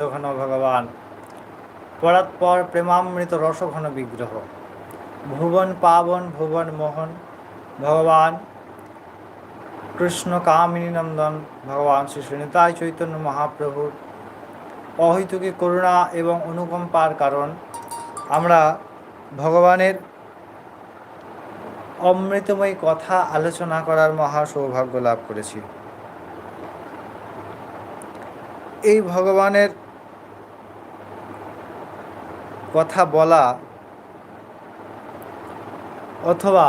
ঘন ভগবান। পরাৎপর প্রেমামৃত রসঘন বিগ্রহ। ভুবন পাবন, ভুবন মোহন, ভগবান কৃষ্ণ কামিনী নন্দন, ভগবান শ্রী শ্রীনিতাই চৈতন্য মহাপ্রভুর অহৈতুকী করুণা এবং অনুকম্পার কারণ, আমরা ভগবানের অমৃতময় কথা আলোচনা করার মহা সৌভাগ্য লাভ করেছি। এই ভগবানের কথা বলা অথবা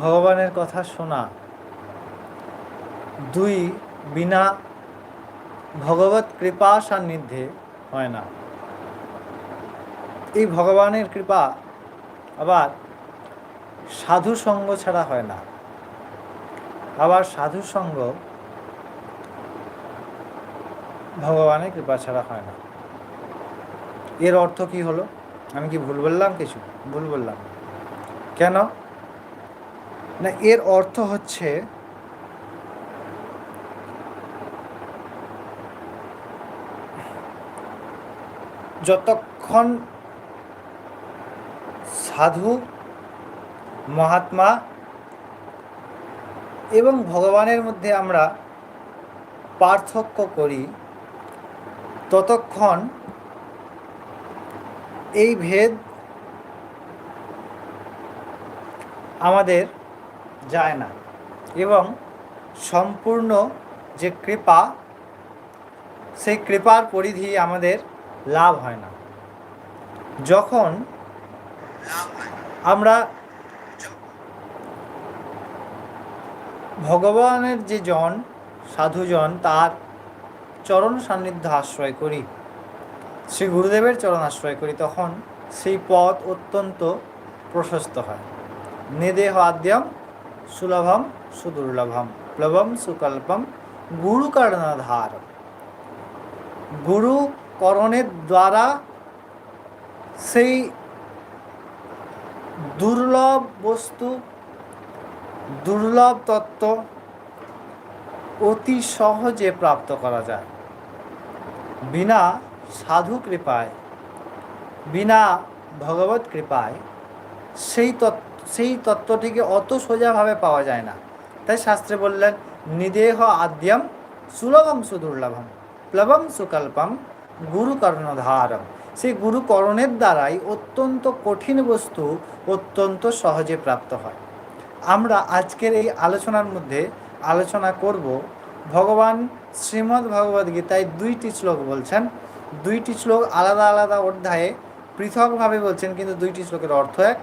ভগবানের কথা শোনা, দুই বিনা ভগবত কৃপা সান্নিধ্যে হয় না। এই ভগবানের কৃপা আবার সাধু সঙ্গ ছাড়া হয় না। আবার সাধু সঙ্গ ভগবানের কৃপা ছাড়া হয় না। এর অর্থ কি হলো? আমি কি ভুল বললাম কিছু? ভুল বললাম। কেন? না, এর অর্থ হচ্ছে যতক্ষণ সাধু, মহাত্মা এবং ভগবানের মধ্যে আমরা পার্থক্য করি, ততক্ষণ এই ভেদ আমাদের যায় না এবং সম্পূর্ণ যে কৃপা, সেই কৃপার পরিধি আমাদের লাভ হয় না। যখন আমরা ভগবানের যে জন, সাধুজন, তার চরণ সান্নিধ্য আশ্রয় করি শ্রী গুরুদেবের চরণ আশ্রয় করি, তখন সেই পথ অত্যন্ত প্রশস্ত হয়। নিদেহ আদ্যম সুলভম সুদুর্লভম, প্লবম সুকল্পম গুরুকর্ণধার গুরুকরণের দ্বারা সেই দুর্লভ বস্তু, দুর্লভ তত্ত্ব অতি সহজে প্রাপ্ত করা যায়। বিনা সাধু কৃপায়, বিনা ভগবত কৃপায়, সেই তত্ত্ব সেই তত্ত্বটিকে অত সোজাভাবে পাওয়া যায় না। তাই শাস্ত্রে বললেন, নিদেহ আদ্যম সুলভম সুদুর্লভম প্লবম সুকল্পম গুরুকর্ণধারম। সেই গুরুকরণের দ্বারাই অত্যন্ত কঠিন বস্তু অত্যন্ত সহজে প্রাপ্ত হয়। আমরা আজকের এই আলোচনার মধ্যে আলোচনা করব, ভগবান শ্রীমদ্ ভগবদ গীতায় দুইটি শ্লোক বলছেন দুইটি শ্লোক আলাদা আলাদা অধ্যায়ে পৃথকভাবে বলছেন, কিন্তু দুইটি শ্লোকের অর্থ এক।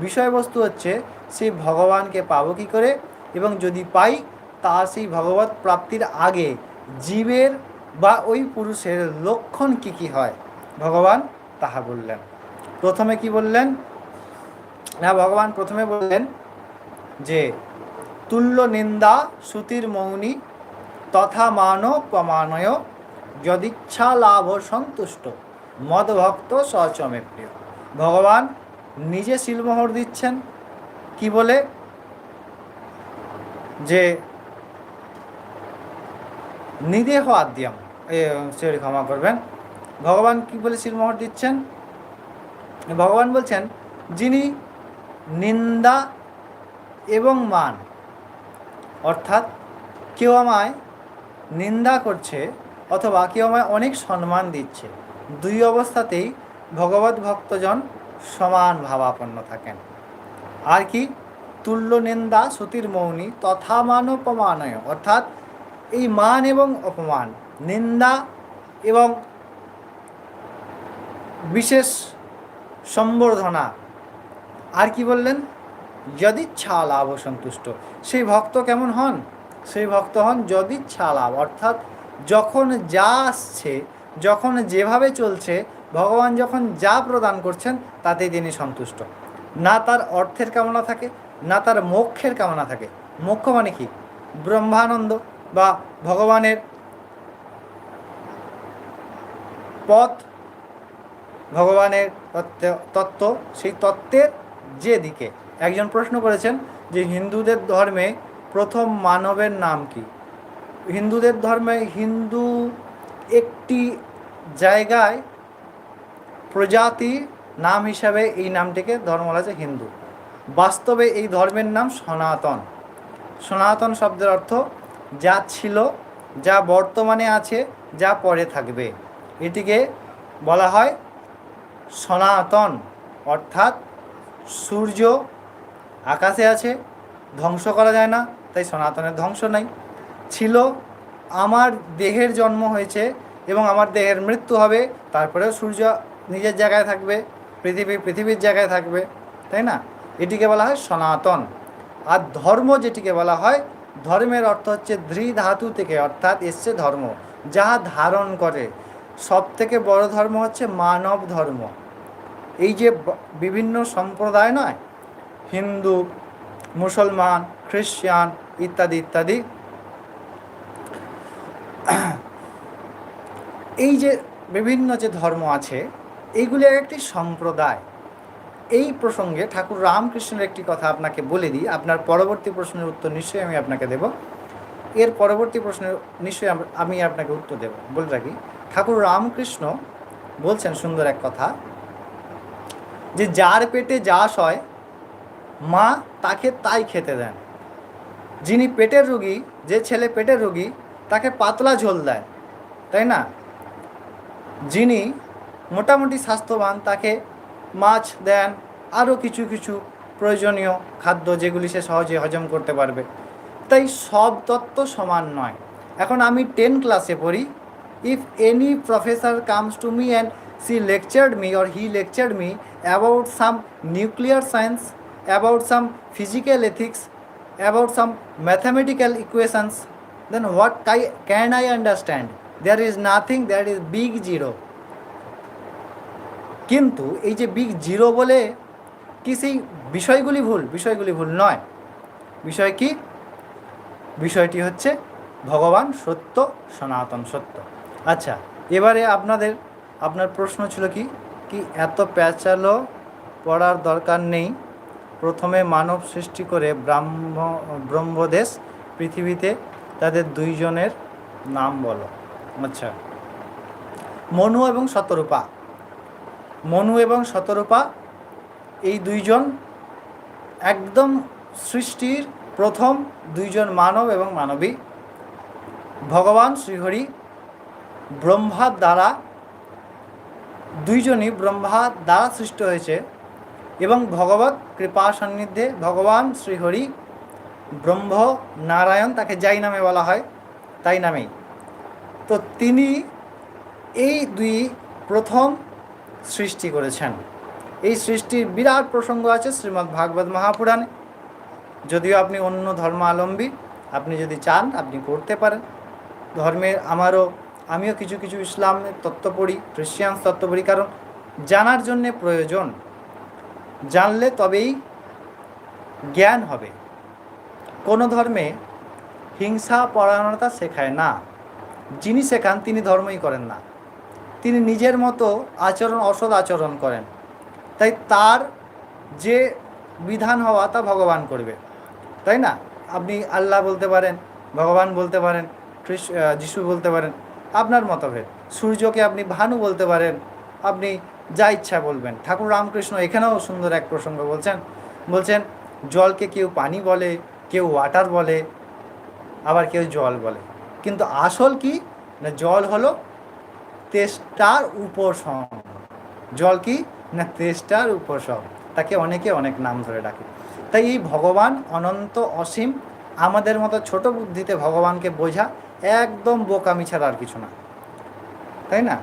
বিষয়বস্তু হচ্ছে, সেই ভগবানকে পাবো কী করে? এবং যদি পাই, তা সেই ভগবত প্রাপ্তির আগে জীবের বা ওই পুরুষের লক্ষণ কি কি হয়? ভগবান তাহা বললেন। প্রথমে কি বললেন? না, ভগবান প্রথমে বললেন যে, তুল্য নিন্দা শ্রুতির মৌনি তথা মান প্রমাণয় যদিচ্ছা লাভ সন্তুষ্ট, মদভক্ত সচমে প্রিয়। ভগবান নিজে শিলমোহর দিচ্ছেন, কি বলে? যে নিদেহ আদ্যম সরি ক্ষমা করবেন। ভগবান কি বলে শিলমোহর দিচ্ছেন? ভগবান বলছেন, যিনি নিন্দা এবং মান, অর্থাৎ কেউ আমায় নিন্দা করছে অথবা কেউ আমায় অনেক সম্মান দিচ্ছে। দুই অবস্থাতেই ভগবত ভক্তজন সমান ভাবাপন্ন থাকেন। আর কি? তুল্য নিন্দা শ্রুতির মৌনি তথা মান অপমানয়। অর্থাৎ এই মান এবং অপমান, নিন্দা এবং বিশেষ সম্বর্ধনা, আর কি বললেন? যদিচ্ছা লাভ সন্তুষ্ট। সেই ভক্ত কেমন হন? সেই ভক্ত হন যদিচ্ছা লাভ। অর্থাৎ যখন যা আসছে, যখন যেভাবে চলছে, ভগবান যখন যা প্রদান করছেন, তাতেই তিনি সন্তুষ্ট। না তার অর্থের কামনা থাকে, না তার মোক্ষের কামনা থাকে। মোক্ষ মানে কি? ব্রহ্মানন্দ বা ভগবানের পথ, ভগবানের তত্ত্ব তত্ত্ব, সেই তত্ত্বের যে দিকে একজন প্রশ্ন করেছেন যে হিন্দুদের ধর্মে প্রথম মানবের নাম কি? হিন্দুদের ধর্মে হিন্দু একটি জায়গায় প্রজাতি নাম হিসাবে এই নামটিকে ধর্ম বলা যায় হিন্দু। বাস্তবে এই ধর্মের নাম সনাতন। সনাতন শব্দের অর্থ যা ছিল, যা বর্তমানে আছে, যা পরে থাকবে। এটিকে বলা হয় সনাতন, অর্থাৎ সূর্য আকাশে আছে, ধ্বংস করা যায় না, তাই সনাতনের ধ্বংস নাই। ছিল, আমার দেহের জন্ম হয়েছে এবং আমার দেহের মৃত্যু হবে, তারপরেও সূর্য নিজের জায়গায় থাকবে, পৃথিবী পৃথিবীর জায়গায় থাকবে, তাই না? এটিকে বলা হয় সনাতন। আর ধর্ম যেটিকে বলা হয়, ধর্মের অর্থ হচ্ছে ধৃ ধাতু থেকে, অর্থাৎ এসছে ধর্ম, যাহা ধারণ করে। সব থেকে বড় ধর্ম হচ্ছে মানব ধর্ম। এই যে বিভিন্ন সম্প্রদায় নয়, হিন্দু, মুসলমান, খ্রিস্টান ইত্যাদি ইত্যাদি এই যে বিভিন্ন যে ধর্ম আছে এইগুলি একটি সম্প্রদায়। এই প্রসঙ্গে ঠাকুর রামকৃষ্ণের একটি কথা আপনাকে বলে দিই। আপনার পরবর্তী প্রশ্নের উত্তর নিশ্চয়ই আমি আপনাকে দেব। এর পরবর্তী প্রশ্নের নিশ্চয়ই আমি আপনাকে উত্তর দেব। বলে রাখি, ঠাকুর রামকৃষ্ণ বলছেন সুন্দর এক কথা যে, যার পেটে যা হয়, মা তাকে তাই খেতে দেন। যিনি পেটের রুগী, যে ছেলে পেটের রুগী, তাকে পাতলা ঝোল দেয়। তাই না? যিনি মোটামুটি স্বাস্থ্যবান, তাকে মাছ দেন আরও কিছু কিছু প্রয়োজনীয় খাদ্য যেগুলি সে সহজে হজম করতে পারবে। তাই সব তত্ত্ব সমান নয়। এখন আমি টেন ক্লাসে পড়ি। If any professor comes to me and she lectured me or he lectured me about some nuclear science about some physical ethics about some mathematical equations then what can I understand there is nothing there is big zero কিন্তু এই যে big zero বলে কি সেই বিষয়গুলি ভুল? বিষয়গুলি ভুল নয়। বিষয় কি? বিষয়টি হচ্ছে ভগবান সত্য, সনাতন সত্য। আচ্ছা এবারে আপনাদের, আপনার প্রশ্ন ছিল কি? কি এত প্যাচালো পড়ার দরকার নেই? প্রথমে মানব সৃষ্টি করে ব্রাহ্ম, ব্রহ্মদেশ পৃথিবীতে তাদের দুইজনের নাম বলো। আচ্ছা। মনু এবং শতরূপা। মনু এবং শতরূপা এই দুইজন একদম সৃষ্টির প্রথম দুইজন মানব এবং মানবী। ভগবান শ্রীহরি ব্রহ্মার দ্বারা দুইজনই ব্রহ্মার দ্বারা সৃষ্ট হয়েছে এবং ভগবত কৃপা সান্নিধ্যে ভগবান শ্রীহরি ব্রহ্ম নারায়ণ তাকে যাই নামে বলা হয়, তাই নামেই। তো তিনি এই দুই প্রথম সৃষ্টি করেছেন। এই সৃষ্টির বিরাট প্রসঙ্গ আছে শ্রীমদ্ ভাগবত মহাপুরাণে। যদিও আপনি অন্য ধর্মাবলম্বী, আপনি যদি চান, আপনি করতে পারেন। ধর্মের আমারও, আমিও কিছু কিছু ইসলামের তত্ত্ব পড়ি খ্রিস্টিয়ান তত্ত্ব পড়ি, কারণ জানার জন্যে প্রয়োজন। জানলে তবেই জ্ঞান হবে। কোনো ধর্মে হিংসা, পরায়ণতা শেখায় না। যিনি শেখান তিনি ধর্মই করেন না। তিনি নিজের মতো আচরণ, অসৎ আচরণ করেন। তাই তার যে বিধান হওয়া তা ভগবান করবে। তাই না? আপনি আল্লাহ বলতে পারেন, ভগবান বলতে পারেন যিশু বলতে পারেন, আপনার মতভেদ। সূর্যকে আপনি ভানু বলতে পারেন, আপনি যা ইচ্ছা বলবেন। ঠাকুর রামকৃষ্ণ এখানেও সুন্দর এক প্রসঙ্গ বলছেন। বলছেন, জলকে কেউ পানি বলে, কেউ ওয়াটার বলে, আবার কেউ জল বলে। কিন্তু আসল কি? না জল হলো তেষ্টার উপশম জল কি? না তেষ্টার উপশম তাকে অনেকে অনেক নাম ধরে ডাকে। তাই এই ভগবান অনন্ত অসীম আমাদের মতো ছোট বুদ্ধিতে ভগবানকে বোঝা একদম বোকামি ছাড়া আর কিছু না। তাই না?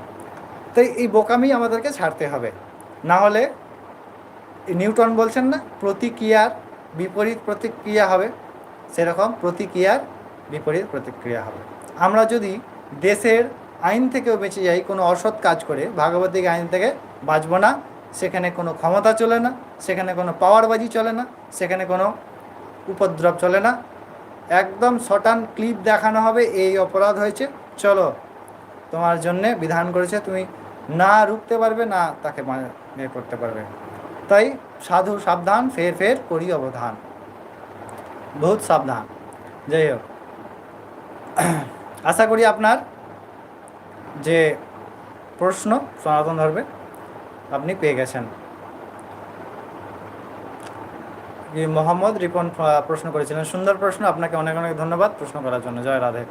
তাই এই বোকামি আমাদেরকে ছাড়তে হবে। না হলে নিউটন বলছেন না, প্রতিক্রিয়ার বিপরীত প্রতিক্রিয়া হবে। সেরকম প্রতিক্রিয়ার বিপরীত প্রতিক্রিয়া হবে। আমরা যদি দেশের আইন থেকেও বেঁচে যাই, কোনো অসৎ কাজ করে, ভাগবতিক আইন থেকে বাঁচব না, সেখানে কোনো ক্ষমতা চলে না, সেখানে কোনো পাওয়ারবাজি চলে না, সেখানে কোনো উপদ্রব চলে না, একদম শটান ক্লিপ দেখানো হবে, এই অপরাধ হয়েছে। চলো, তোমার জন্যে বিধান করেছে, তুমি না রুখতে পারবে, না তাকে ইয়ে করতে পারবে। তাই সাধু সাবধান, ফের ফের করি অবধান। বহুত সাবধান। যাই হোক। আশা করি আপনার যে প্রশ্ন সনাতন ধর্মে আপনি পেয়ে গেছেন। মোহাম্মদ রিপন প্রশ্ন করেছিলেন। সুন্দর প্রশ্ন, আপনাকে অনেক অনেক ধন্যবাদ প্রশ্ন করার জন্য। জয় রাধে।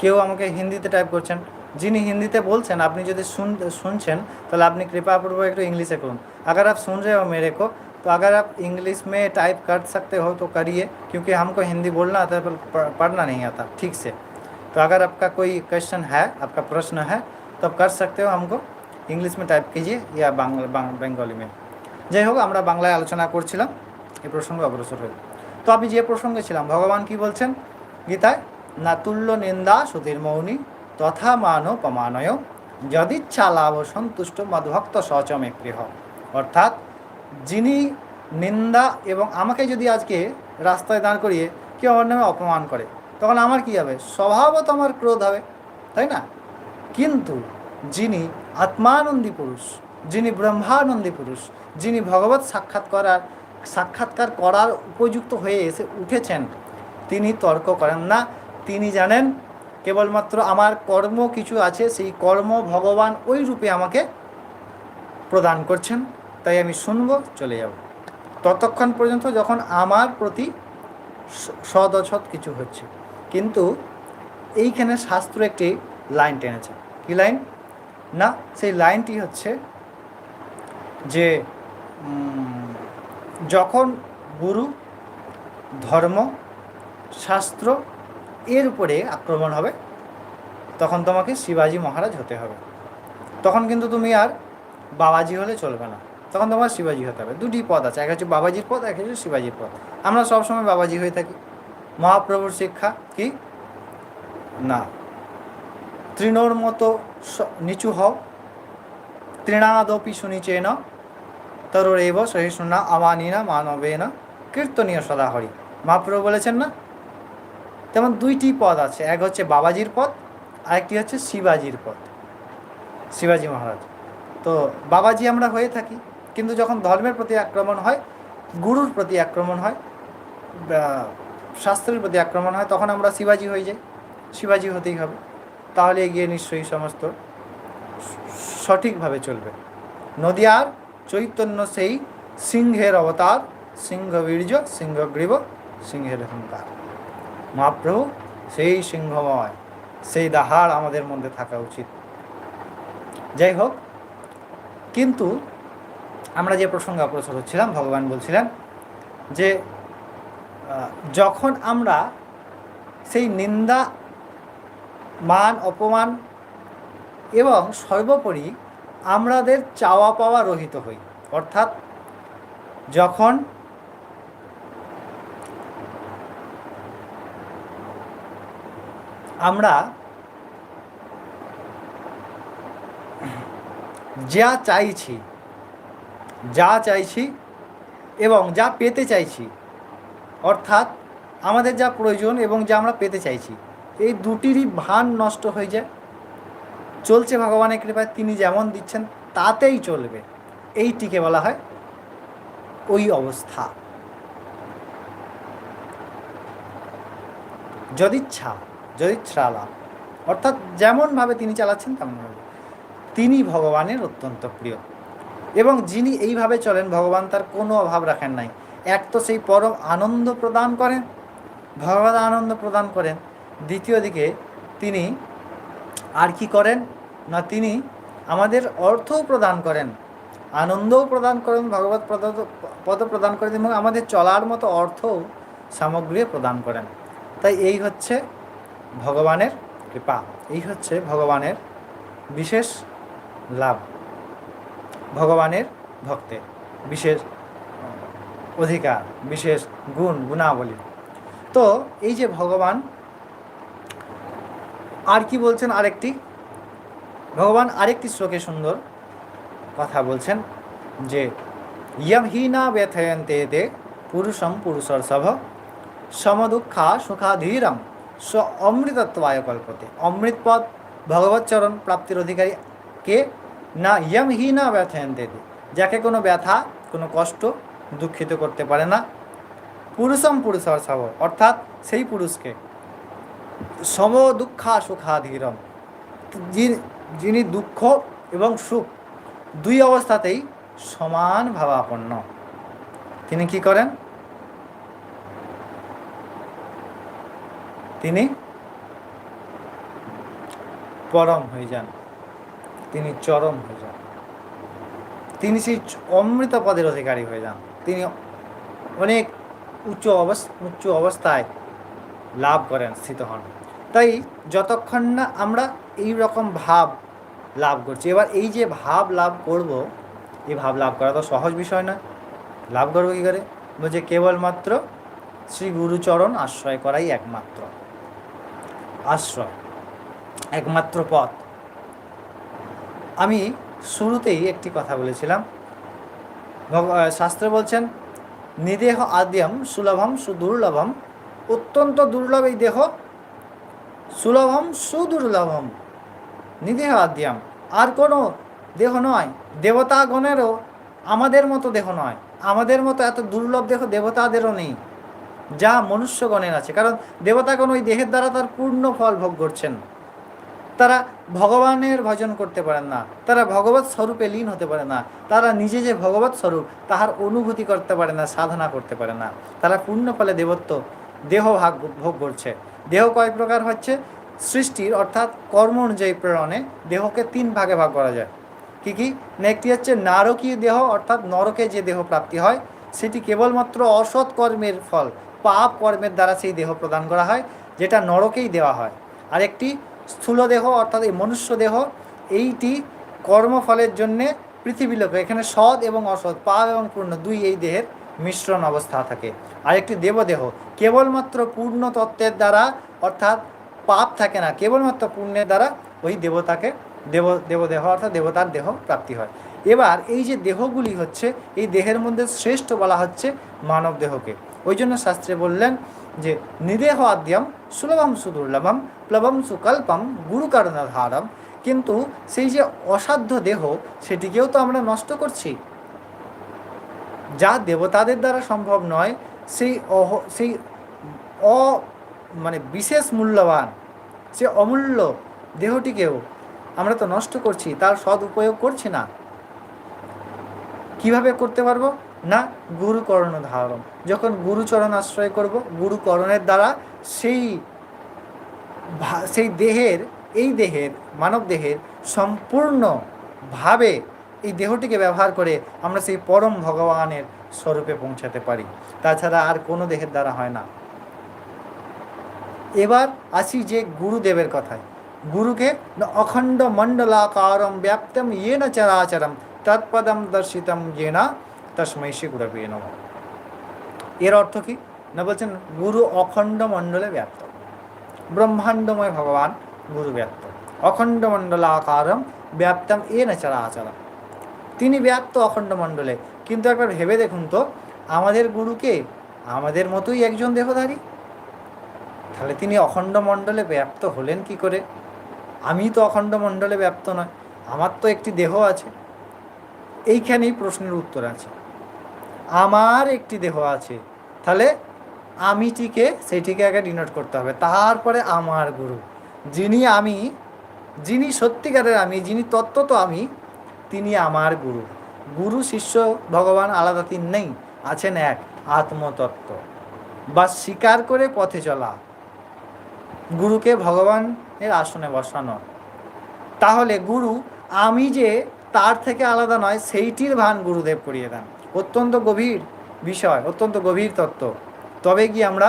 কেউ আমাকে হিন্দিতে টাইপ করছেন। যিনি হিন্দিতে বলছেন, আপনি যদি শুন শুনছেন, তাহলে আপনি কৃপাপূর্বক একটু ইংলিশে করুন। আগার আপ सुन रहे हो मेरे को तो अगर आप इंग्लिश में टाइप कर सकते हो तो करिए क्योंकि हमको हिंदी बोलना आता है पर पढ़- पढ़ना नहीं आता ठीक से तो अगर आपका कोई क्वेश्चन है आपका प्रश्न है तो आप कर सकते हो हमको इंग्लिश में टाइप कीजिए या बांग्ला बांग- बेंगली में যাই হোক আমরা বাংলায় আলোচনা করছিলাম এই প্রসঙ্গে অগ্রসর হই তো আমি যে প্রসঙ্গে ছিলাম ভগবান কি বলছেন গীতায় না তুল্য নিন্দা সুধীর মৌনী তথা মানো পমানয় যদিচ্ছা লাভ সন্তুষ্ট মদভক্ত সচমে গৃহ অর্থাৎ যিনি নিন্দা এবং আমাকে যদি আজকে রাস্তায় দাঁড় করিয়ে কেউ আমার নামে অপমান করে, তখন আমার কি হবে? স্বভাবত আমার ক্রোধ হবে, তাই না? কিন্তু যিনি আত্মানন্দী পুরুষ, যিনি ব্রহ্মানন্দী পুরুষ, যিনি ভগবত সাক্ষাৎ করার, সাক্ষাৎকার করার উপযুক্ত হয়ে এসে উঠেছেন, তিনি তর্ক করেন না। তিনি জানেন, কেবলমাত্র আমার কর্ম কিছু আছে, সেই কর্ম ভগবান ওই রূপে আমাকে প্রদান করছেন। তাই আমি শুনব, চলে যাব। ততক্ষণ পর্যন্ত যখন আমার প্রতি স- সদ অসৎ কিছু হচ্ছে। কিন্তু এইখানে শাস্ত্র একটি লাইন টেনেছে। কি লাইন? না, সেই লাইনটি হচ্ছে যে যখন গুরু, ধর্ম, শাস্ত্র এর উপরে আক্রমণ হবে, তখন তোমাকে শিবাজি মহারাজ হতে হবে। তখন কিন্তু তুমি আর বাবাজি হলে চলবে না। তখন তোমার শিবাজি হতে হবে। দুটি পদ আছে, এক হচ্ছে বাবাজির পদ, এক হচ্ছে শিবাজির পদ। আমরা সবসময় বাবাজি হয়ে থাকি। মহাপ্রভুর শিক্ষা কি? না। তৃণর মতো নিচু হও। তৃণাদপি সুনিচেন তরুরেব সহিষ্ণুনা আমানিনা মানবেন। কীর্তনীয় সদা হরি মহাপ্রভু বলেছেন না? তেমন দুইটি পদ আছে, এক হচ্ছে বাবাজির পদ, আরেকটি হচ্ছে শিবাজির পদ। শিবাজি মহারাজ। তো বাবাজি আমরা হয়ে থাকি। কিন্তু যখন ধর্মের প্রতি আক্রমণ হয়, গুরুর প্রতি আক্রমণ হয় শাস্ত্রের প্রতি আক্রমণ হয়, তখন আমরা শিবাজি হয়ে যাই। শিবাজি হতেই হবে। তাহলে এগিয়ে নিশ্চয়ই সমস্ত সঠিকভাবে চলবে। নদিয়ার চৈতন্য সেই সিংহের অবতার সিংহ বীর্য সিংহগ্রীব, সিংহের অহংকার মহাপ্রভু, সেই সিংহময়, সেই দাহার আমাদের মধ্যে থাকা উচিত। যাই হোক, কিন্তু আমরা যে প্রসঙ্গে অগ্রসর হচ্ছিলাম, ভগবান বলছিলেন যে যখন আমরা সেই নিন্দা, মান, অপমান এবং সর্বোপরি আমাদের চাওয়া পাওয়া রহিত হই, অর্থাৎ যখন আমরা যা চাইছি যা চাইছি এবং যা পেতে চাইছি, অর্থাৎ আমাদের যা প্রয়োজন এবং যা আমরা পেতে চাইছি, এই দুটিরই ভান নষ্ট হয়ে যায়। চলছে ভগবানের কৃপায়, তিনি যেমন দিচ্ছেন, তাতেই চলবে। এইটিকে বলা হয় ওই অবস্থা। যদিচ্ছা যদিচ্ছা লাভ অর্থাৎ যেমনভাবে তিনি চালাচ্ছেন, তেমনভাবে। তিনি ভগবানের অত্যন্ত প্রিয়। এবং যিনি এইভাবে চলেন, ভগবান তার কোনো অভাব রাখেন নাই। এক তো সেই পরম আনন্দ প্রদান করেন, ভগবান আনন্দ প্রদান করেন। দ্বিতীয় দিকে তিনি আর কি করেন? না, তিনি আমাদের অর্থও প্রদান করেন, আনন্দও প্রদান করেন, ভগবত পদ প্রদান করেন এবং আমাদের চলার মতো অর্থও সামগ্রী প্রদান করেন। তাই এই হচ্ছে ভগবানের কৃপা, এই হচ্ছে ভগবানের বিশেষ লাভ। ভগবানের ভক্তের বিশেষ অধিকার, বিশেষ গুণ, গুণাবলী। তো এই যে ভগবান, আর কি বলছেন আরেকটি? ভগবান আরেকটি শ্লোকে সুন্দর কথা বলছেন যে ইয়মহীনা ব্যথয়ন্তে তে পুরুষম পুরুষর সভ সমদুঃখা সুখাধীরম স অমৃতত্বায় কল্পতে। অমৃতপদ ভগবৎচরণ প্রাপ্তির অধিকারী কে? না ইয়মহীনা ব্যথয়ন্তে তে যাকে কোনো ব্যথা, কোনো কষ্ট দুঃখিত করতে পারে না। পুরুষম পুরুষর সভ অর্থাৎ সেই পুরুষকে সম দুঃখা সুখাধীরম। যিনি দুঃখ এবং সুখ দুই অবস্থাতেই সমান ভাবাপন্ন। তিনি কি করেন? তিনি পরম হয়ে যান। তিনি চরম হয়ে যান। তিনি সেই চ- অমৃত পদের অধিকারী হয়ে যান। তিনি অনেক উচ্চ অবস্থা, উচ্চ অবস্থায় লাভ করেন, স্থিত হন। তাই যতক্ষণ না আমরা এই রকম ভাব লাভ করছি, এবার এই যে ভাব লাভ করব, এই ভাব লাভ করা তো সহজ বিষয় না লাভ করব কী করে? বলছে কেবলমাত্র শ্রী গুরুচরণ আশ্রয় করাই একমাত্র। আশ্রয়, একমাত্র পথ। আমি শুরুতেই একটি কথা বলেছিলাম। শাস্ত্রে বলছেন, নিদেহ আদ্যম সুলভম সুদুর্লভম, অত্যন্ত দুর্লভ এই দেহ, সুলভম সুদুর্লভম, নিদেহ আদ্যম। আর কোনো দেহ নয়, দেবতাগণেরও আমাদের মতো দেহ নয়। আমাদের মতো এত দুর্লভ দেহ দেবতাদেরও নেই, যা মনুষ্যগণের আছে। কারণ দেবতাগণ ওই দেহের দ্বারা তার পূর্ণ ফল ভোগ করছেন। তারা ভগবানের ভজন করতে পারেন না। তারা ভগবত স্বরূপে লীন হতে পারে না। তারা নিজে যে ভগবত স্বরূপ, তাহার অনুভূতি করতে পারে না, সাধনা করতে পারে না। তারা পূর্ণ ফলে দেবত্ব, দেহ ভাগ ভোগ করছে। দেহ কয় প্রকার হচ্ছে? সৃষ্টির, অর্থাৎ কর্ম অনুযায়ী প্রেরণে দেহকে তিন ভাগে ভাগ করা যায়। কি কি? না, একটি হচ্ছে নারকীয় দেহ, অর্থাৎ নরকে যে দেহ প্রাপ্তি হয়, সেটি কেবলমাত্র অসৎ কর্মের ফল, পাপ কর্মের দ্বারা সেই দেহ প্রদান করা হয়, যেটা নরকেই দেওয়া হয়। আরেকটি স্থূল দেহ অর্থাৎ এই মনুষ্য দেহ এইটি কর্মফলের জন্যে পৃথিবী লোকে এখানে সৎ এবং অসৎ, পাপ এবং পূর্ণ দুই এই দেহের মিশ্রণ অবস্থা থাকে। আরেকটি দেবদেহ, কেবলমাত্র পূর্ণ তত্ত্বের দ্বারা অর্থাৎ পাপ থাকে না, কেবলমাত্র পুণ্যের দ্বারা ওই দেবতাকে, দেব, দেবদেহ অর্থাৎ দেবতার দেহ প্রাপ্তি হয়। এবার এই যে দেহগুলি হচ্ছে, এই দেহের মধ্যে শ্রেষ্ঠ বলা হচ্ছে মানব দেহকে ওই জন্য শাস্ত্রে বললেন যে নিদেহ আদ্যম সুলভম সুদুর্লভম, প্লবম সুকল্পম গুরুকারণাধারম কিন্তু সেই যে অসাধ্য দেহ, সেটিকেও তো আমরা নষ্ট করছি। যা দেবতাদের দ্বারা সম্ভব নয়, সেই অহ, সেই অ মানে বিশেষ মূল্যবান, সে অমূল্য দেহটিকেও আমরা তো নষ্ট করছি, তার সদ উপয়োগ করছি না। কীভাবে করতে পারব? না গুরুকরণ ধারণ। যখন গুরুচরণ আশ্রয় করব, গুরুকরণের দ্বারা সেই সেই দেহের, এই দেহের, মানব দেহের সম্পূর্ণভাবে এই দেহটিকে ব্যবহার করে আমরা সেই পরম ভগবানের স্বরূপে পৌঁছাতে পারি। তাছাড়া আর কোনো দেহের দ্বারা হয় না। এবার আসি যে গুরুদেবের কথায়। গুরুকে ন অখণ্ড মণ্ডলাকারম ব্যাপ্তম ইয়ে না চরাচরম, তৎপদম দর্শিতম ইয়েনা তস্মৈ শ্রী গুরবে নম এর অর্থ কি? না বলছেন গুরু অখণ্ড মণ্ডলে ব্যাপ্ত ব্রহ্মাণ্ডময় ভগবান গুরু ব্যাপ্ত অখণ্ড মণ্ডলাকারম ব্যাপ্তম এন চরাচরম। তিনি ব্যাপ্ত অখণ্ড মণ্ডলে। কিন্তু একবার ভেবে দেখুন তো, আমাদের গুরুকে আমাদের মতোই একজন দেহধারী? তাহলে তিনি অখণ্ড মণ্ডলে ব্যাপ্ত হলেন কি করে? আমি তো অখণ্ড মণ্ডলে ব্যাপ্ত নয়, আমার তো একটি দেহ আছে। এইখানেই প্রশ্নের উত্তর আছে। আমার একটি দেহ আছে। তাহলে আমিটিকে সেইটিকে আগে ডিনোট করতে হবে। তারপরে আমার গুরু। যিনি আমি, যিনি সত্যিকারের আমি, যিনি তত্ত্ব তো আমি, তিনি আমার গুরু। গুরু, শিষ্য, ভগবান আলাদা তিন নেই, আছেন এক, আত্মতত্ত্ব। বা স্বীকার করে পথে চলা। গুরুকে ভগবানের আসনে বসানো। তাহলে গুরু আমি যে তার থেকে আলাদা নয়, সেইটির ভান গুরুদেব করিয়ে দেন। অত্যন্ত গভীর বিষয়, অত্যন্ত গভীর তত্ত্ব। তবে কি আমরা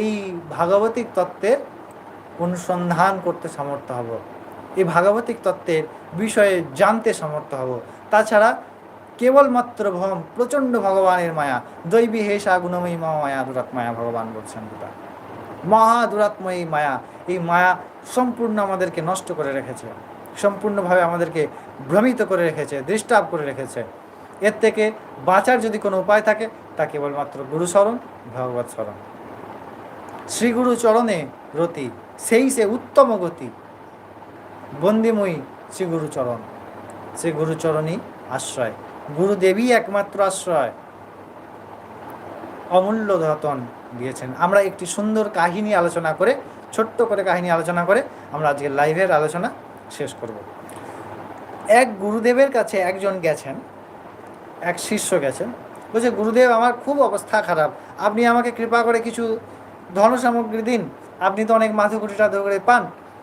এই ভাগবতিক তত্ত্বের অনুসন্ধান করতে সমর্থ হব। এই ভাগবতিক তত্ত্বের বিষয়ে জানতে সমর্থ হব। তাছাড়া কেবলমাত্র ভম, প্রচণ্ড ভগবানের মায়া, দৈবী হেসা গুণময়ী মা মায়া, দুরাত্মায়া ভগবান বলছেন গীতা মহা দুরাত্ময়ী মায়া, এই মায়া সম্পূর্ণ আমাদেরকে নষ্ট করে রেখেছে। সম্পূর্ণভাবে আমাদেরকে ভ্রমিত করে রেখেছে দৃষ্টাপ করে রেখেছে। এর থেকে বাঁচার যদি কোনো উপায় থাকে, তা কেবলমাত্র গুরু স্মরণ ভগবত স্মরণ। শ্রীগুরু চরণে রতি, সেই সে উত্তম গতি। বন্দিময়ী শ্রীগুরু চরণ। শ্রী গুরুচরণই আশ্রয়। গুরুদেবী একমাত্র আশ্রয়। অমূল্য রতন দিয়েছেন। আমরা একটি সুন্দর কাহিনী আলোচনা করে, ছোট্ট করে কাহিনী আলোচনা করে, আমরা আজকে লাইভের আলোচনা শেষ করব। এক গুরুদেবের কাছে একজন গেছেন। এক শিষ্য গেছেন। বলছে, গুরুদেব, আমার খুব অবস্থা খারাপ। আপনি আমাকে কৃপা করে কিছু ধন সামগ্রী দিন। আপনি তো অনেক মাথু কোটি টাকা করে পান।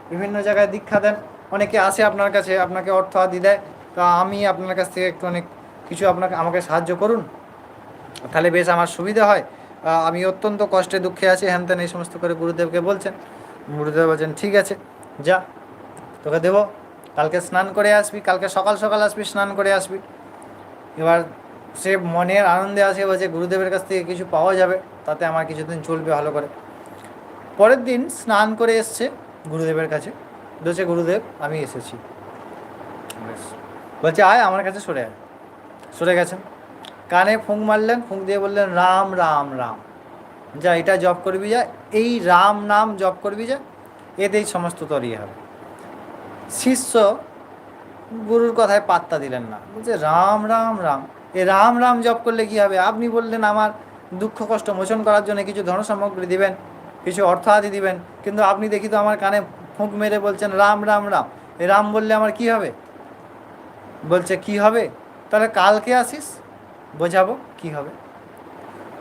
বিভিন্ন জায়গায় দীক্ষা দেন। অনেকে আসে আপনার কাছে, আপনাকে অর্থ আদি দেয়। তা আমি আপনার কাছ থেকে একটু অনেক কিছু আপনাকে, আমাকে সাহায্য করুন। তাহলে বেশ আমার সুবিধা হয়। আমি অত্যন্ত কষ্টে দুঃখে আছি। হ্যান ত্যান এই সমস্ত করে গুরুদেবকে বলছেন। গুরুদেব বলছেন, ঠিক আছে, যা। তোকে দেবো। কালকে স্নান করে আসবি। কালকে সকাল সকাল আসবি, স্নান করে আসবি। এবার সে মনের আনন্দে আসে বলছে গুরুদেবের কাছ থেকে কিছু পাওয়া যাবে, তাতে আমার কিছুদিন চলবে ভালো করে। পরের দিন স্নান করে এসছে গুরুদেবের কাছে। বলছে, গুরুদেব, আমি এসেছি। বলছে, আয়, আমার কাছে সরে আয়। সরে গেছেন কানে ফুঁক মারলেন, ফুঁক দিয়ে বললেন, রাম রাম রাম। যা এটা জপ করবি, যা এই রাম নাম জপ করবি, যা, এতেই সমস্ত তোর ইয়ে হবে। শিষ্য গুরুর কথায় পাত্তা দিলেন না। বলছে, রাম রাম রাম। এ রাম রাম জপ করলে কি হবে? আপনি বললেন আমার দুঃখ, কষ্ট মোচন করার জন্য কিছু ধন সামগ্রী দিবেন, কিছু অর্থ আদি দিবেন, কিন্তু আপনি দেখি তো আমার কানে ফুঁক মেরে বলছেন, রাম রাম রাম। এ রাম বললে আমার কি হবে? বলছে, কি হবে? তাহলে কালকে আসিস? বোঝাবো কি হবে।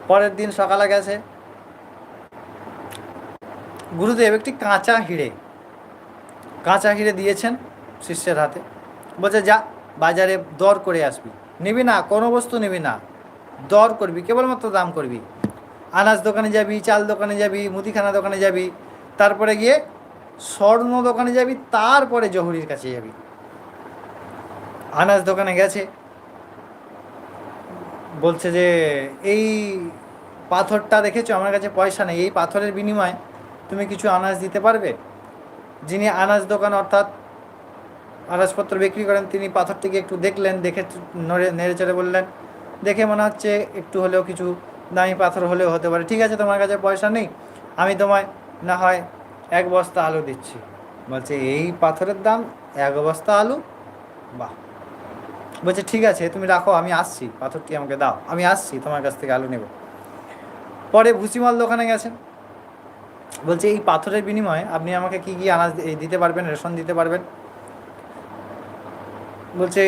পরের দিন সকালে গেছে। গুরুদেব একটি কাঁচা হিড়ে কাঁচা হিড়ে দিয়েছেন শিষ্যের হাতে। বলছে, যা, বাজারে দর করে আসবি। নিবি না, কোনো বস্তু নিবি না। দর করবি, কেবলমাত্র দাম করবি। আনাজ দোকানে যাবি, চাল দোকানে যাবি, মুদিখানা দোকানে যাবি, তারপরে গিয়ে স্বর্ণ দোকানে যাবি, তারপরে জহুরির কাছে যাবি। আনাজ দোকানে গেছে। বলছে যে, এই পাথরটা দেখেছ? আমার কাছে পয়সা নেই। এই পাথরের বিনিময়ে তুমি কিছু আনাজ দিতে পারবে? যিনি আনাজ দোকান অর্থাৎ আনাজপত্র বিক্রি করেন, তিনি পাথরটিকে একটু দেখলেন, দেখে নড়ে, নেড়ে চেড়ে বললেন, দেখে মনে হচ্ছে একটু হলেও কিছু দামি পাথর হলেও হতে পারে। ঠিক আছে, তোমার কাছে পয়সা নেই, আমি তোমায় না হয় এক বস্তা আলু দিচ্ছি। বলছে, এই পাথরের দাম এক বস্তা আলু? বাহ! বলছে, ঠিক আছে, তুমি রাখো, আমি আসছি, পাথরটি আমাকে দাও, আমি আসছি, তোমার কাছ থেকে আলু নেব। পরে ভুসিমাল দোকানে গেছেন। বলছে, এই পাথরের বিনিময়ে আপনি আমাকে কি কি আনাজ দিতে পারবেন, রেশন দিতে পারবেন? বলছে,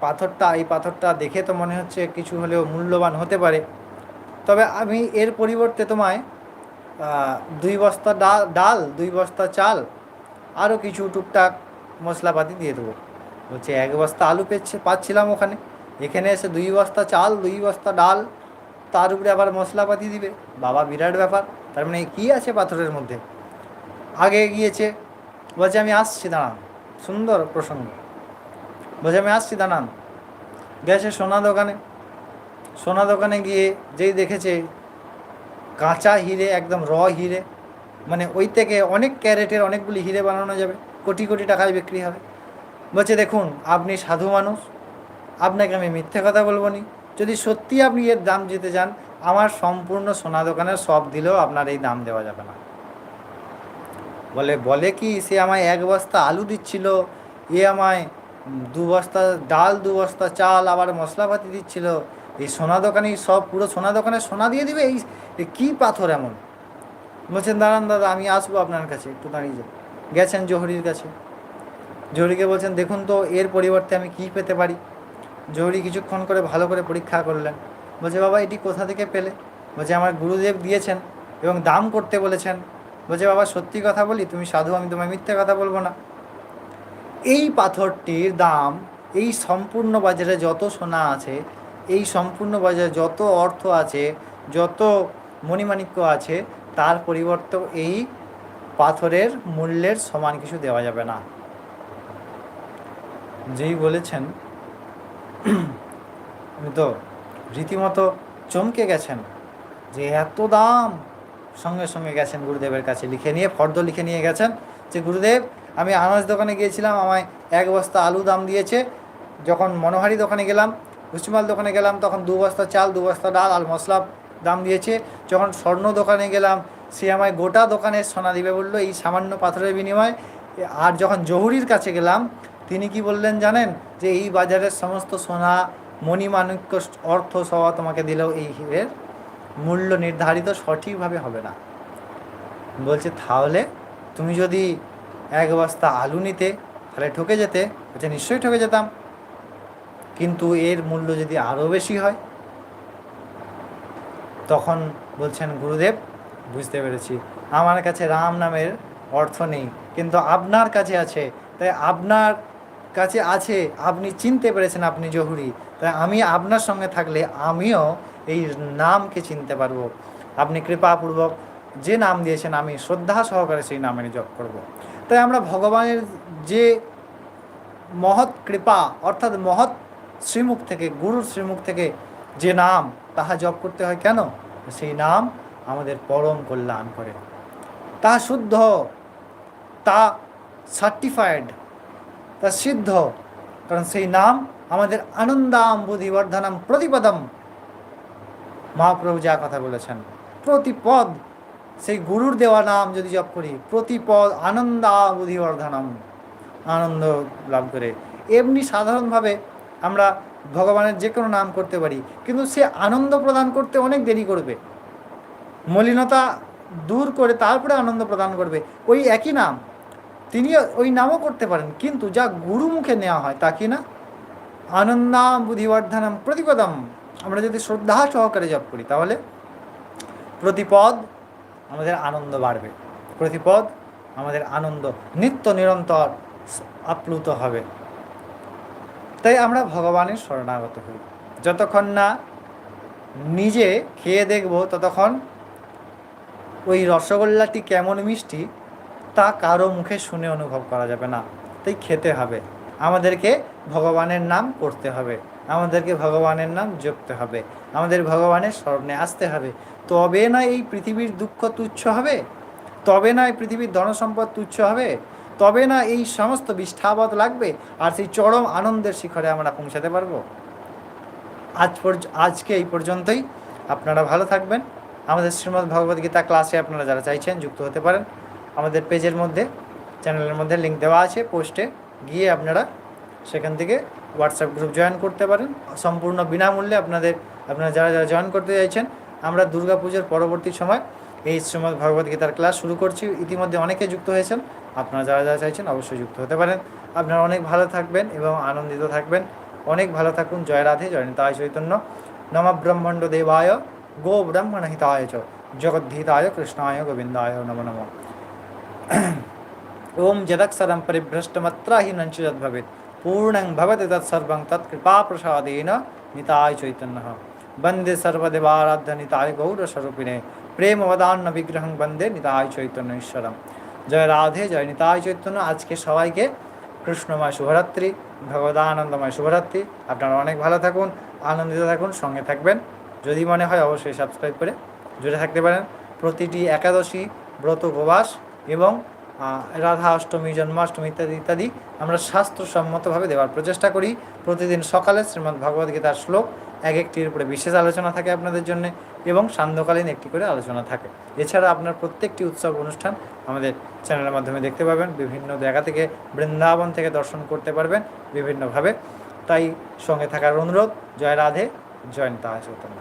পাথরটা, এই পাথরটা দেখে তো মনে হচ্ছে কিছু হলেও মূল্যবান হতে পারে। তবে আমি এর পরিবর্তে তোমায় দুই বস্তা ডাল ডাল, দুই বস্তা চাল আরও কিছু টুকটাক মশলাপাতি দিয়ে দেবো। বলছে, এক বস্তা আলু পেচ্ছে, পাচ্ছিলাম ওখানে। এখানে এসে দুই বস্তা চাল, দুই বস্তা ডাল, তার উপরে আবার মশলাপাতি দিবে। বাবা, বিরাট ব্যাপার। তার মানে কী আছে পাথরের মধ্যে? আগে গিয়েছে। বলছে, আমি আসছি দাঁড়ান সুন্দর প্রসঙ্গ। আমি আসছি, দাঁড়ান। গেছে সোনা দোকানে। সোনা দোকানে গিয়ে যেই দেখেছে, কাঁচা হিরে, একদম র হিরে মানে ওই থেকে অনেক ক্যারেটের অনেকগুলি হিরে বানানো যাবে, কোটি কোটি টাকায় বিক্রি হবে। বলছে, দেখুন, আপনি সাধু মানুষ, আপনাকে আমি মিথ্যে কথা বলব নি। যদি সত্যি আপনি এর দাম দিতে চান আমার সম্পূর্ণ সোনা দোকানের সব দিলেও আপনার এই দাম দেওয়া যাবে না। বলে বলে কি, সে আমায় এক বস্তা আলু দিচ্ছিল, এ আমায় দু বস্তা ডাল, দু বস্তা চাল, আবার মশলাপাতি দিচ্ছিল। এই সোনা দোকানেই সব পুরো সোনা দোকানে সোনা দিয়ে দিবে? এই কী পাথর এমন? বলছেন দাঁড়ান দাদা, আমি আসব আপনার কাছে, একটু দাঁড়িয়ে যান গেছেন জহরির কাছে। জহরিকে বলছেন, দেখুন তো, এর পরিবর্তে আমি কী পেতে পারি? জহরি কিছুক্ষণ করে ভালো করে পরীক্ষা করলেন। বলছে, বাবা, এটি কোথা থেকে পেলে? বলছে, আমার গুরুদেব দিয়েছেন এবং দাম করতে বলেছেন। বলছে, বাবা, সত্যি কথা বলি, তুমি সাধু, আমি তোমায় মিথ্যে কথা বলব না। এই পাথরটির দাম, এই সম্পূর্ণ বাজারে যত সোনা আছে, এই সম্পূর্ণ বাজারে যত অর্থ আছে, যত মণিমাণিক্য আছে, তার পরিবর্তে এই পাথরের মূল্যের সমান কিছু দেওয়া যাবে না। যেই বলেছেন তো রীতিমতো চমকে গেছেন যে এত দাম। সঙ্গে সঙ্গে গেছেন গুরুদেবের কাছে, লিখে নিয়ে, ফর্দ লিখে নিয়ে গেছেন যে, গুরুদেব আমি আনাজ দোকানে গিয়েছিলাম, আমায় এক বস্তা আলু দাম দিয়েছে। যখন মনোহারি দোকানে গেলাম ভুসিমাল দোকানে গেলাম, তখন দু বস্তা চাল, দু বস্তা ডাল আর মশলা দাম দিয়েছে। যখন স্বর্ণ দোকানে গেলাম, সে আমায় গোটা দোকানের সোনা দিবে বলল, এই সামান্য পাথরের বিনিময়ে। আর যখন জহুরির কাছে গেলাম, তিনি কি বললেন জানেন? যে এই বাজারের সমস্ত সোনা, মণিমাণিক্য অর্থ সহ তোমাকে দিলেও এই হিরের মূল্য নির্ধারিত সঠিকভাবে হবে না। বলছে, তাহলে তুমি যদি এক বস্তা আলু নিতে, তাহলে ঠকে যেতে বলছে নিশ্চয়ই ঠকে যেতাম। কিন্তু এর মূল্য যদি আরও বেশি হয়, তখন বলছেন, গুরুদেব, বুঝতে পেরেছি। আমার কাছে রাম নামের অর্থ নেই, কিন্তু আপনার কাছে আছে। তাই আপনার কাছে আছে, আপনি চিনতে পেরেছেন আপনি জহুরি। তাই আমি আপনার সঙ্গে থাকলে আমিও এই নামকে চিনতে পারব। আপনি কৃপাপূর্বক যে নাম দিয়েছেন, আমি শ্রদ্ধা সহকারে সেই নামের জপ করব। তাই আমরা ভগবানের যে মহৎ কৃপা, অর্থাৎ মহৎ শ্রীমুখ থেকে, গুরুর শ্রীমুখ থেকে যে নাম, তাহা জপ করতে হয় কেন? সেই নাম আমাদের পরম কল্যাণ করে। তা শুদ্ধ, তা সার্টিফাইড তা সিদ্ধ, কারণ সেই নাম আমাদের আনন্দাম বুদ্ধিবর্ধনম প্রতিপদম। মহাপ্রভু যা কথা বলেছেন, প্রতিপদ সেই গুরুর দেওয়া নাম যদি জপ করি, প্রতিপদ আনন্দা বুদ্ধিবর্ধনম আনন্দ লাভ করে। এমনি সাধারণভাবে আমরা ভগবানের যে কোনো নাম করতে পারি, কিন্তু সে আনন্দ প্রদান করতে অনেক দেরি করবে। মলিনতা দূর করে তারপরে আনন্দ প্রদান করবে। ওই একই নাম তিনি ওই নামও করতে পারেন, কিন্তু যা গুরু মুখে নেওয়া হয় তা কি না? আনন্দাম বুদ্ধিবর্ধনম প্রতিপদম। আমরা যদি শ্রদ্ধা সহকারে জপ করি, তাহলে প্রতিপদ আমাদের আনন্দ বাড়বে। প্রতিপদ, আমাদের আনন্দ নিত্য নিরন্তর আপ্লুত হবে। তাই আমরা ভগবানের শরণাগত হই। যতক্ষণ না নিজে খেয়ে দেখব, ততক্ষণ ওই রসগোল্লাটি কেমন মিষ্টি, তা কারও মুখে শুনে অনুভব করা যাবে না। তাই খেতে হবে। আমাদেরকে ভগবানের নাম করতে হবে। আমাদেরকে ভগবানের নাম জপতে হবে। আমাদের ভগবানের স্মরণে আসতে হবে। তবে না এই পৃথিবীর দুঃখ তুচ্ছ হবে? তবে না এই পৃথিবীর ধনসম্পদ তুচ্ছ হবে? তবে না এই সমস্ত বিষ্ঠাবত লাগবে? আর সেই চরম আনন্দের শিখরে আমরা পৌঁছাতে পারব? আজ আজকে এই পর্যন্তই। আপনারা ভালো থাকবেন। আমাদের শ্রীমদ্ ভগবদ্গীতা ক্লাসে আপনারা যারা চাইছেন যুক্ত হতে পারেন। আমাদের পেজের মধ্যে, চ্যানেলের মধ্যে লিঙ্ক দেওয়া আছে পোস্টে গিয়ে আপনারা সেখান থেকে হোয়াটসঅ্যাপ গ্রুপ জয়েন করতে পারেন। সম্পূর্ণ বিনামূল্যে আপনাদের, আপনারা যারা যারা জয়েন করতে চাইছেন আমরা দুর্গাপুজোর পরবর্তী সময় এই শ্রীমদ্ ভগবদ্গীতার ক্লাস শুরু করছি। ইতিমধ্যে অনেকে যুক্ত হয়েছেন। আপনারা যারা যারা চাইছেন অবশ্যই যুক্ত হতে পারেন। আপনারা অনেক ভালো থাকবেন এবং আনন্দিত থাকবেন। অনেক ভালো থাকুন। জয় রাধে, জয় নিতায় চৈতন্য। নম ব্রহ্মাণ্ড দেবায়, গো ব্রহ্মণ হিতায় চ। জগদ্ধিতায় কৃষ্ণায়, গোবিন্দায় নম নম। ওম যদক্ষরম পরিভ্রষ্টমত্রাহীন চ যদ্ভবেত পূর্ণং ভবতি তৎসর্বং তৎকৃপাপ্রসাদেন নিতায় চৈতন্য। বন্দে সর্বদেবারাধ্য নিতায় গৌর স্বরূপিণে প্রেম প্রেমবদান্ন বিগ্রহং বন্দে নিতায় চৈতন্য ঈশ্বরম জয় রাধে, জয় নিতায় চৈতন্য। আজকে সবাইকে কৃষ্ণময় শুভরাত্রি, ভগবদানন্দময় শুভরাত্রি। আপনারা অনেক ভালো থাকুন, আনন্দিত থাকুন, সঙ্গে থাকবেন। যদি মনে হয় অবশ্যই সাবস্ক্রাইব করে জুড়ে থাকতে পারেন। প্রতিটি একাদশী, ব্রত উপবাস এবং রাধা অষ্টমী, জন্মাষ্টমী ইত্যাদি ইত্যাদি আমরা শাস্ত্রসম্মতভাবে দেওয়ার প্রচেষ্টা করি। প্রতিদিন সকালে শ্রীমদ্ ভগবদ্গীতার শ্লোক এক একটির উপরে বিশেষ আলোচনা থাকে আপনাদের জন্য এবং সান্ধ্যকালীন একটি করে আলোচনা থাকে। এছাড়া আপনার প্রত্যেকটি উৎসব অনুষ্ঠান আমাদের চ্যানেলের মাধ্যমে দেখতে পাবেন। বিভিন্ন জায়গা থেকে বৃন্দাবন থেকে দর্শন করতে পারবেন বিভিন্নভাবে। তাই সঙ্গে থাকার অনুরোধ, জয় রাধে জয়ন্তা চৈতন্য।